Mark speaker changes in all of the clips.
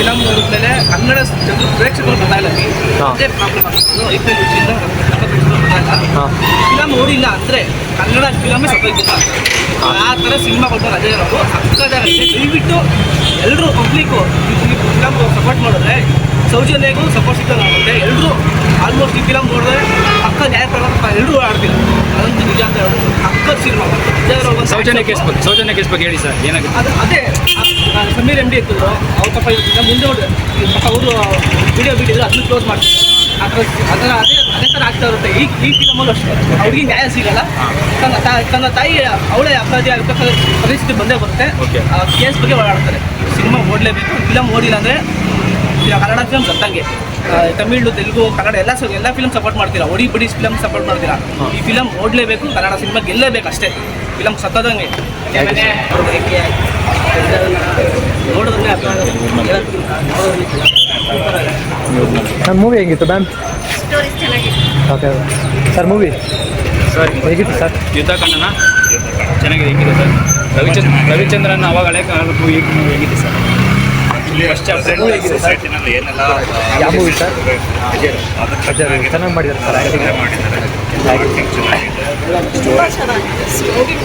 Speaker 1: Film ನೋಡಿದ್ಮೇಲೆ ಕನ್ನಡ ಜನರು ಪ್ರೇಕ್ಷಕರು ಬರ್ತಾ ಇಲ್ಲ. ಅದೇ ಪ್ರಾಬ್ಲಮ್ ಆಗ್ತಿತ್ತು ವಿಷಯದಿಂದ ಕನ್ನಡ ಪ್ರೇಕ್ಷಕರು ಬರ್ತಾ ಇಲ್ಲ. ಫಿಲಮ್ ನೋಡಿಲ್ಲ ಅಂದರೆ ಕನ್ನಡ ಫಿಲಮೇ ಸತ್ತೋಯ್ತಿಲ್ಲ ಆ ಥರ ಸಿನಿಮಾ ಕೊಟ್ಟರು ಅದೇ ಅವರು. ಸಕ್ಕದಾಗೈತೆ ದಯವಿಟ್ಟು ಎಲ್ಲರೂ ಪಬ್ಲಿಕ್ಕು ಫಿಲಮ್ ಸಪೋರ್ಟ್ ಮಾಡಿದ್ರೆ ಸೌಜನ್ಯಗೂ ಸಪೋರ್ಟ್ ಸಿಗ್ತದೆ ಎಲ್ಲರೂ ಆಲ್ಮೋಸ್ಟ್ ಈ ಫಿಲಮ್ ನೋಡಿದ್ರೆ ಅಕ್ಕ ನ್ಯಾಯ ಪ್ರಕಾರ ಎಲ್ಲರೂ ಆಡ್ತಿಲ್ಲ. ಅದಂತೂ ನಿಜ ಅಂತ ಹೇಳೋದು ಅಕ್ಕ ಸಿನಿಮಾ
Speaker 2: ಸೌಜನ್ಯ ಕೇಸ್ ಬಗ್ಗೆ ಸೌಜನ್ಯ ಕೇಸ್ ಬಗ್ಗೆ ಹೇಳಿ ಸರ್ ಏನಾಗುತ್ತೆ?
Speaker 1: ಅದು ಸಮೀರ್ ಎಂ ಡಿ ಇರ್ತಿದ್ರು ಅವ್ರ ತಪ್ಪ ಇರ್ತಿದ್ದ ಮುಂದೆ ಅವರು ಪಾಪ ಅವರು ವಿಡಿಯೋ ಬಿಟ್ಟಿದ್ರು ಅದನ್ನು ಕ್ಲೋಸ್ ಮಾಡ್ತಾರೆ. ಆ ಥರ ಅದರ ಅದೇ ಅದೇ ಥರ ಆಗ್ತಾ ಇರುತ್ತೆ. ಈ ಈ ಫಿಲಮಲ್ಲೂ ಅಷ್ಟೇ. ಅವ್ರಿಗೆ ನ್ಯಾಯ ಸಿಗಲ್ಲ. ತನ್ನ ತನ್ನ ತಾಯಿ ಅವಳೇ ಅಪರಾಧಿ ಆಗಬೇಕಾದ ಪರಿಸ್ಥಿತಿ ಬಂದೇ ಬರುತ್ತೆ. ಕೇಸ್ ಬಗ್ಗೆ ಓಡಾಡ್ತಾರೆ. ಸಿನಿಮಾ ಓಡಲೇಬೇಕು. ಫಿಲಮ್ ಓಡಿಲ್ಲ ಅಂದರೆ ಕನ್ನಡ ಫಿಲಮ್ ಸತ್ತಂಗೆ. ತಮಿಳು ತೆಲುಗು ಕನ್ನಡ ಎಲ್ಲ ಎಲ್ಲ ಫಿಲಮ್ ಸಪೋರ್ಟ್ ಮಾಡ್ತೀರಾ? ಒಡಿ ಬಿಡಿ ಫಿಲಮ್ ಸಪೋರ್ಟ್ ಮಾಡ್ತೀರಾ? ಈ ಫಿಲಮ್ ಓಡಲೇಬೇಕು. ಕನ್ನಡ ಸಿನಿಮಾ ಗೆಲ್ಲೇಬೇಕು ಅಷ್ಟೇ. ಫಿಲಮ್ ಸತ್ತದಂಗೆ.
Speaker 3: ನನ್ನ ಮೂವಿ ಹೆಂಗಿತ್ತು ma'am okay sir movie
Speaker 2: sir
Speaker 3: ಹೇಗಿತ್ತು ಸರ್
Speaker 2: ಯುದ್ಧ ಕಣ್ಣನ ಚೆನ್ನಾಗಿದೆ ಹೆಂಗಿದೆ ಸರ್ ರವಿಚಂದ್ರ ರವಿಚಂದ್ರನ್ ಅವಾಗ ಹಳೆ ಕಾಲಕ್ಕೂ ಈಗ ಹೇಗಿದೆ ಸರ್
Speaker 3: ಯಾವ ಮೂವಿ ಸರ್ ಚೆನ್ನಾಗಿ ಮಾಡಿದ್ದಾರೆ ಸರ್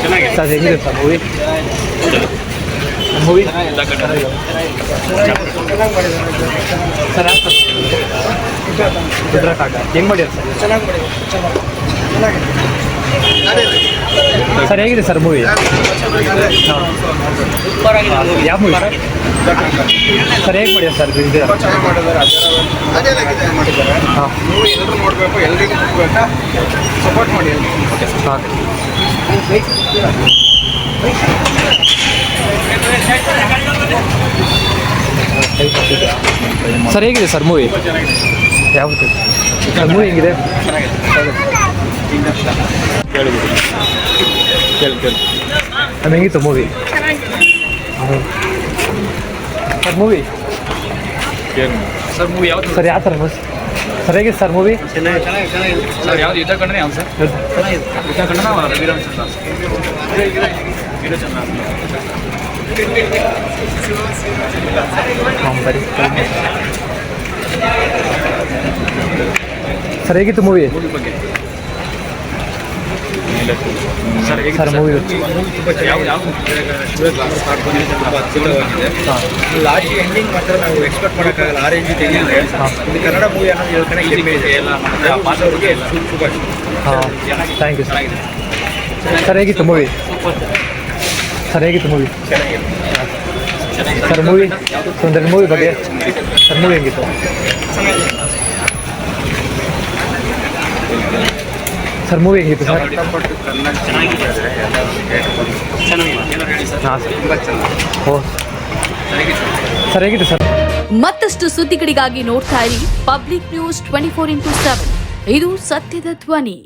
Speaker 2: ಚೆನ್ನಾಗಿದೆ
Speaker 3: ಸರ್ ಹೇಗಿದೆ ಸರ್ ಮೂವಿ ಹೆಂಗೆ ಮಾಡಿದ್ದಾರೆ ಸರ್. ಸರ್ ಹೇಗಿದೆ ಸರ್ ಮೂವಿ? ಯಾವ ಮೂವಿ ಸರ್? ಸರ್ ಹೇಗೆ ಮಾಡಿದ್ದಾರೆ ಸರ್ ಇದು? ಹಾಂ
Speaker 4: ಮೂವಿ ಎಲ್ಲರೂ ನೋಡಬೇಕು ಎಲ್ರಿಗೂ ಸಪೋರ್ಟ್ ಮಾಡಿ ಎಲ್ರಿಗೂ
Speaker 3: ಹಾಂ ಸರ್ ಹೇಗಿದೆ ಸರ್ ಮೂವಿ ಯಾವುದು? ಸರ್ ಮೂವಿ ಹೆಂಗಿದೆ?
Speaker 2: ಕೇಳಿಬಿಡಿ ಕೇಳಿ ಕೇಳಿ
Speaker 3: ಅದು ಹೆಂಗಿತ್ತು ಮೂವಿ ಸರ್ ಮೂವಿ
Speaker 2: ಕೇಳಿ ಸರ್ ಮೂವಿ ಯಾವ್ದು?
Speaker 3: ಸರ್ ಯಾವ ಥರ ಸರ್ ಹೇಗಿದೆ ಸರ್ ಮೂವಿ
Speaker 2: ಸರ್ ಯಾವ್ದು ಯುದ್ಧ ಕಣ್ಣನ ಯಾವ್ದು ಸರ್? ಯುದ್ಧ? ಕಣ್ಣನ ರವಿರಾಮಚಂದ್ರ ವೀರಚಂದ್ರ
Speaker 3: ಹಾಂ ಬರಿ ಸರ್ ಹೇಗಿತ್ತು movie
Speaker 2: movie sir
Speaker 3: movie
Speaker 4: last ending ಮಾತ್ರ ನಾವು ಎಕ್ಸ್ಪೆಕ್ಟ್ ಮಾಡೋಕ್ಕಾಗಲ್ಲ. ಆ ರೇಂಜ್ ಇದು ಕನ್ನಡ ಮೂವಿ ಅನ್ನೋದು ಹೇಳ್ತಾನೆ
Speaker 2: ಕಡಿಮೆ ಇದೆ. ಎಲ್ಲ ನಮ್ಮ ಮಾತಾಡೋರಿಗೆ ಎಲ್ಲ
Speaker 4: ಶುಭಾಶಯ
Speaker 3: ಹಾಂ ಥ್ಯಾಂಕ್ ಯು ಸರ್ ಸರ್ ಹೇಗಿತ್ತು movie sir movie sir movie ಸುಂದರ ಮೂವಿ ಬಗ್ಗೆ ಸರ್ ಮೂವಿ ಹೆಂಗಿತ್ತು? ಸರ್ ಮೂವಿ ಹೆಂಗಿತ್ತು ಸರ್. ಸರ್, ಹೇಗಿತ್ತು ಸರ್?
Speaker 5: ಮತ್ತಷ್ಟು ಸುದ್ದಿಗಳಿಗಾಗಿ ನೋಡ್ತಾ ಇರಿ public news twenty four into seven. ಇದು ಸತ್ಯದ ಧ್ವನಿ.